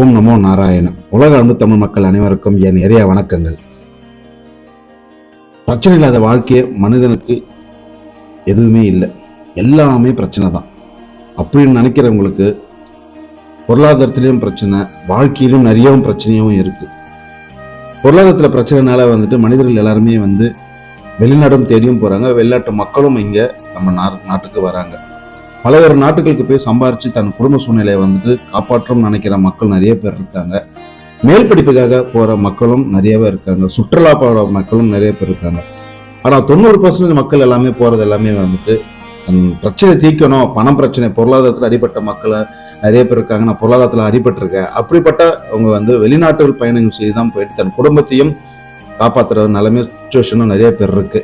ஓம் நமோ நாராயணன் உலக அன்பு தமிழ் மக்கள் அனைவருக்கும் என் நிறைய வணக்கங்கள். பிரச்சனை இல்லாத வாழ்க்கையே மனிதனுக்கு எதுவுமே இல்லை. எல்லாமே பிரச்சனை தான். அப்படின்னு நினைக்கிறவங்களுக்கு பொருளாதாரத்திலையும் பிரச்சனை வாழ்க்கையிலும் நிறையவும் பிரச்சனையும் இருக்குது பொருளாதாரத்தில் பிரச்சனைனால வந்துட்டு மனிதர்கள் எல்லாருமே வந்து வெளிநாடும் தேடியும் போகிறாங்க வெளிநாட்டு மக்களும் இங்கே நம்ம நா- நாட்டுக்கு வராங்க. பலவேறு நாட்டுகளுக்கு போய் சம்பாரிச்சு தன் குடும்ப சூழ்நிலையை வந்துட்டு காப்பாற்றணும்னு நினைக்கிற மக்கள் நிறைய பேர் இருக்காங்க. மேல் படிப்புக்காக போற மக்களும் நிறையவே இருக்காங்க. சுற்றுலா போகிற மக்களும் நிறைய பேர் இருக்காங்க. ஆனா தொண்ணூறு பர்சன்டேஜ் மக்கள் எல்லாமே போறது எல்லாமே வந்துட்டு தன் பிரச்சனை தீர்க்கணும். பணம் பிரச்சனை பொருளாதாரத்தில் அடிபட்ட மக்களை நிறைய பேர் இருக்காங்க. நான் பொருளாதாரத்தில் அடிபட்டிருக்கேன். அப்படிப்பட்ட அவங்க வந்து வெளிநாட்டுகள் பயணம் செய்து தான் போயிட்டு தன் குடும்பத்தையும் காப்பாத்துற நிலைமை சுச்சுவேஷனும் நிறைய பேர் இருக்கு.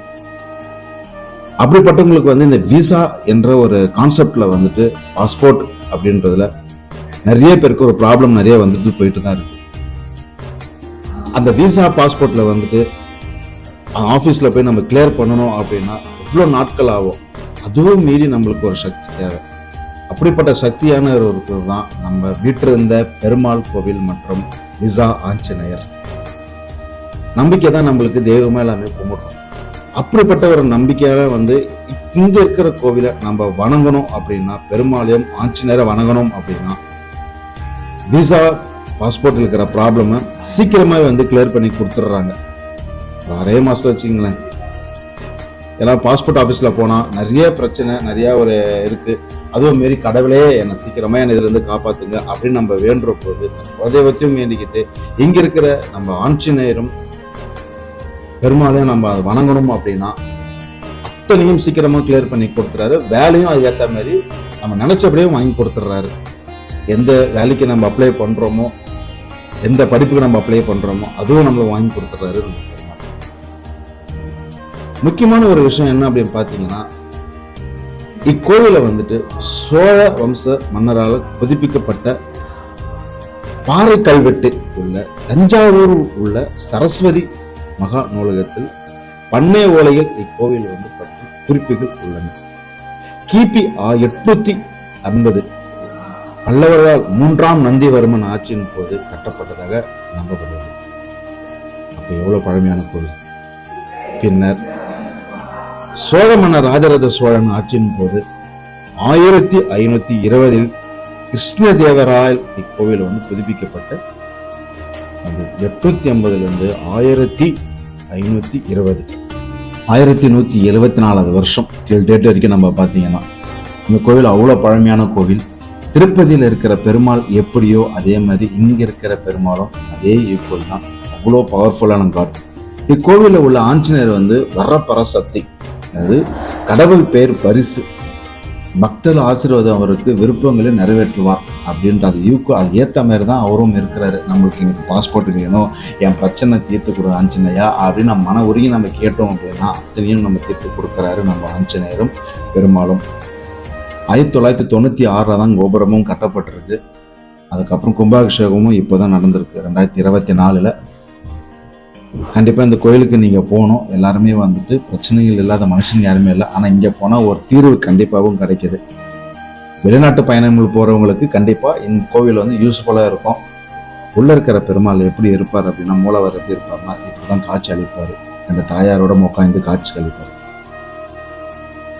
அப்படிப்பட்டவங்களுக்கு வந்து இந்த விசா என்ற ஒரு கான்செப்ட்ல வந்துட்டு பாஸ்போர்ட் அப்படின்றதுல நிறைய பேருக்கு ஒரு ப்ராப்ளம் நிறைய வந்துட்டு போயிட்டு தான் இருக்கு. அந்த விசா பாஸ்போர்ட்ல வந்துட்டு ஆஃபீஸில் போய் நம்ம கிளியர் பண்ணணும் அப்படின்னா எவ்வளோ நாட்கள் ஆகும்? அதுவும் மீறி நம்மளுக்கு ஒரு சக்தி தேவை. அப்படிப்பட்ட சக்தியான ஒருத்தர் தான் நம்ம வீட்டிருந்த பெருமாள் கோவில் மற்றும் விசா ஆஞ்சநேயர். நம்பிக்கை தான் நம்மளுக்கு தெய்வமே எல்லாமே கும்பிடுறோம். அப்படிப்பட்ட ஒரு நம்பிக்கையால வந்து இங்க இருக்கிற கோவிலை நம்ம வணங்கணும் அப்படின்னா பெருமாளையும் ஆஞ்சநேயரை வணங்கணும் அப்படின்னா விசா பாஸ்போர்ட் இருக்கிற ப்ராப்ளமை சீக்கிரமாவே வந்து கிளியர் பண்ணி கொடுத்துட்றாங்க. ஒரு அரை மாசத்துல வச்சுங்களேன் ஏன்னா பாஸ்போர்ட் ஆஃபீஸில் போனால் நிறைய பிரச்சனை நிறைய ஒரு இருக்கு. அதுவும் மாரி கடவுளே என்னை சீக்கிரமா என்னை இதுல இருந்து காப்பாத்துங்க அப்படின்னு நம்ம வேண்டுற போது குலதெய்வத்தையும் வேண்டிக்கிட்டு இங்க இருக்கிற நம்ம ஆஞ்சநேயரும் பெருமாளையும் நம்ம அதை வணங்கணும் அப்படின்னா அத்தனையும் சீக்கிரமா கிளியர் பண்ணி கொடுத்துறாரு. வேலையும் அது ஏற்ற மாதிரி நம்ம நினச்சபடியும் வாங்கி கொடுத்துட்றாரு எந்த வேலைக்கு நம்ம அப்ளை பண்றோமோ எந்த படிப்புக்கு நம்ம அப்ளை பண்றோமோ அதுவும் நம்மளை வாங்கி கொடுத்துட்றாரு முக்கியமான ஒரு விஷயம் என்ன அப்படின்னு பார்த்தீங்கன்னா இக்கோவிலை வந்துட்டு சோழ வம்ச மன்னரால் புதுப்பிக்கப்பட்ட பாறை கல்வெட்டு உள்ள தஞ்சாவூர் உள்ள சரஸ்வதி மகா நூலகத்தில் பண்ணை ஓலையில் இக்கோவில் வந்து பற்றி குறிப்புகள் உள்ளன. கிபி எட்நூத்தி ஐம்பது பல்லவர்களால் மூன்றாம் நந்திவர்மன் ஆட்சியின் போது கட்டப்பட்டதாக நம்பப்படுகிறது. அப்ப எவ்வளவு பழமையான கோவில்? பின்னர் சோழ மன்னர் ராஜராஜ சோழன் ஆட்சியின் போது ஆயிரத்தி ஐநூத்தி இருபதில் கிருஷ்ணதேவராயல் இக்கோவில் வந்து புதுப்பிக்கப்பட்ட அது எட்நூத்தி ஐம்பதுலேருந்து ஆயிரத்தி ஐநூத்தி இருபது. ஆயிரத்தி நூத்தி எழுபத்தி நாலாவது வருஷம் டில் டேட் வரைக்கும் நம்ம பார்த்தீங்கன்னா இந்த கோவில் அவ்வளோ பழமையான கோவில். திருப்பதியில் இருக்கிற பெருமாள் எப்படியோ அதே மாதிரி இங்க இருக்கிற பெருமாளும் அதே ஈக்குவல் தான். அவ்வளோ பவர்ஃபுல்லான காட் இக்கோவிலில் உள்ள ஆஞ்சநேயர் வந்து வரப்பற சக்தி அது கடவுள் பேர் பரிசு. பக்தர் ஆசீர்வாதம் அவருக்கு விருப்பங்களை நிறைவேற்றுவார் அப்படின்ற அது யூக்கு அது ஏற்ற மாதிரி தான் அவரும் இருக்கிறாரு. நம்மளுக்கு எனக்கு பாஸ்போர்ட் வேணும் என் பிரச்சனை தீர்த்து கொடு ஆஞ்சநேயா அப்படின்னு நம்ம மன உருகி நம்ம கேட்டோம் அப்படின்னா அத்தனையும் நம்ம தீர்த்து கொடுக்குறாரு நம்ம ஆஞ்சநேயரும் பெரும்பாலும் ஆயிரத்தி தொள்ளாயிரத்தி தொண்ணூற்றி ஆறில் தான் கோபுரமும் கட்டப்பட்டிருக்கு. அதுக்கப்புறம் கும்பாபிஷேகமும் இப்போ தான் நடந்திருக்கு. ரெண்டாயிரத்தி இருபத்தி நாலில் கண்டிப்பாக இந்த கோயிலுக்கு நீங்கள் போகணும். எல்லாருமே வந்துட்டு பிரச்சனைகள் இல்லாத மனுஷங்க யாருமே இல்லை. ஆனால் இங்கே போனால் ஒரு தீர்வு கண்டிப்பாகவும் கிடைக்குது. வெளிநாட்டு பயணங்கள் போகிறவங்களுக்கு கண்டிப்பாக இந்த கோவில் வந்து யூஸ்ஃபுல்லாக இருக்கும். உள்ளே இருக்கிற பெருமாள் எப்படி இருப்பார் அப்படின்னா மூலவர் எப்படி இருப்பார்னா இப்படி தான் காட்சி அளிப்பார். அந்த தாயாரோட உட்காந்து காட்சி அளிப்பார்.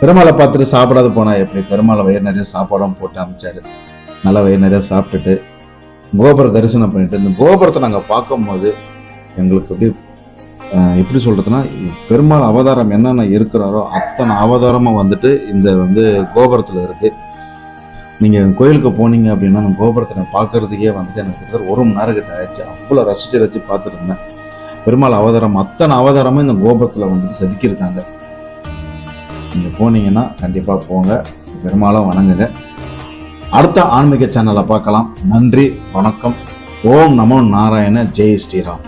பெருமாளை பார்த்துட்டு சாப்பிடாத போனால் எப்படி? பெருமாளை வயிறு நிறைய சாப்பாடும் போட்டு அமைச்சாரு. நல்லா வயிறு நிறைய சாப்பிட்டுட்டு கோபுர தரிசனம் பண்ணிட்டு இந்த கோபுரத்தை நாங்கள் பார்க்கும்போது எங்களுக்கு எப்படி எப்படி சொல்கிறதுனா பெருமாள் அவதாரம் என்னென்ன இருக்கிறாரோ அத்தனை அவதாரமும் வந்துட்டு இந்த வந்து கோபுரத்தில் இருக்குது நீங்கள் கோயிலுக்கு போனீங்க அப்படின்னா அந்த கோபுரத்தை நான் பார்க்கறதுக்கே வந்துட்டு எனக்கு கிட்டத்தட்ட ஒரு மணி நேரம் கிட்ட ஆயிடுச்சு. அவ்வளோ ரசிச்சு ரசிச்சு பார்த்துருந்தேன். பெருமாள் அவதாரம் அத்தனை அவதாரமும் இந்த கோபுரத்தில் வந்துட்டு செதுக்கியிருக்காங்க. நீங்கள் போனீங்கன்னா கண்டிப்பாக போங்க. பெருமாளும் வணங்குங்க. அடுத்த ஆன்மீக சேனலை பார்க்கலாம். நன்றி வணக்கம். ஓம் நமோ நாராயண ஜெய் ஸ்ரீராம்.